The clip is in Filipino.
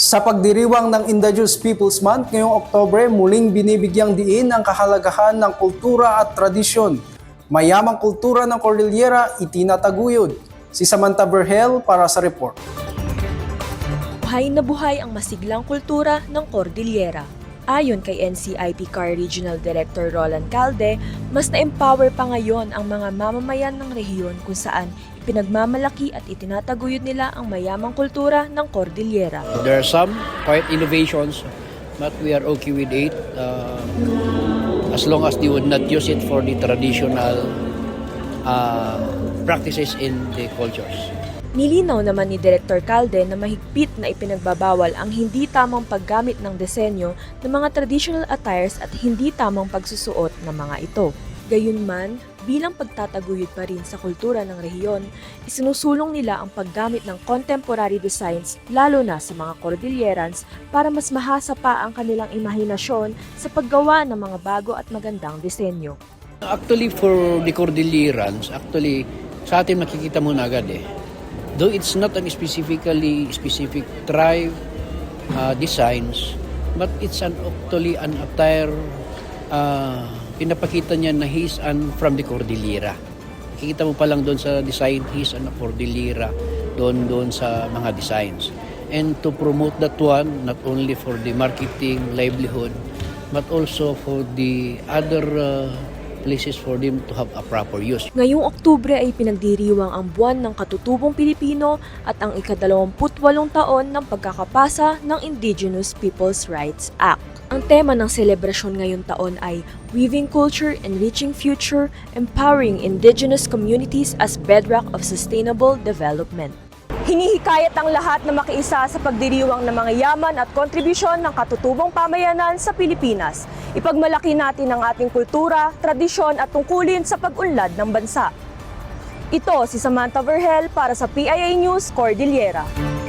Sa pagdiriwang ng Indigenous Peoples Month ngayong Oktobre, muling binibigyang diin ang kahalagahan ng kultura at tradisyon. Mayamang kultura ng Cordillera itinataguyod. Si Samantha Verhel para sa report. Buhay na buhay ang masiglang kultura ng Cordillera. Ayon kay NCIP CAR Regional Director Roland Calde, mas na-empower pa ngayon ang mga mamamayan ng rehiyon kung saan ipinagmamalaki at itinataguyod nila ang mayamang kultura ng Cordillera. There are some quite innovations, but we are okay with it uh, as long as they would not use it for the traditional uh, practices in the cultures. Nilinaw naman ni Director Calde na mahigpit na ipinagbabawal ang hindi tamang paggamit ng disenyo ng mga traditional attires at hindi tamang pagsusuot ng mga ito. Gayunman, bilang pagtataguyod pa rin sa kultura ng rehiyon, isinusulong nila ang paggamit ng contemporary designs lalo na sa mga Cordillerans para mas mahasa pa ang kanilang imahinasyon sa paggawa ng mga bago at magandang disenyo. Actually, for the Cordillerans, actually, sa atin makikita mo na agad eh. Though it's not an specifically specific tribe uh, designs, but it's an actually an attire uh, pinapakita niya na he's an from the Cordillera. Kikita mo pa lang doon sa design, he's an Cordillera doon doon sa mga designs. And to promote that one, not only for the marketing, livelihood, but also for the other uh, places for them to have a proper use. Ngayong Oktubre ay pinagdiriwang ang buwan ng katutubong Pilipino at ang ikadalawamputwalong taon ng pagkakapasa ng Indigenous Peoples' Rights Act. Ang tema ng selebrasyon ngayong taon ay Weaving Culture, Enriching Future, Empowering Indigenous Communities as Bedrock of Sustainable Development. Hinihikayat ang lahat na makiisa sa pagdiriwang ng mga yaman at kontribusyon ng katutubong pamayanan sa Pilipinas. Ipagmalaki natin ang ating kultura, tradisyon at tungkulin sa pag-unlad ng bansa. Ito si Samantha Verhel para sa PIA News Cordillera.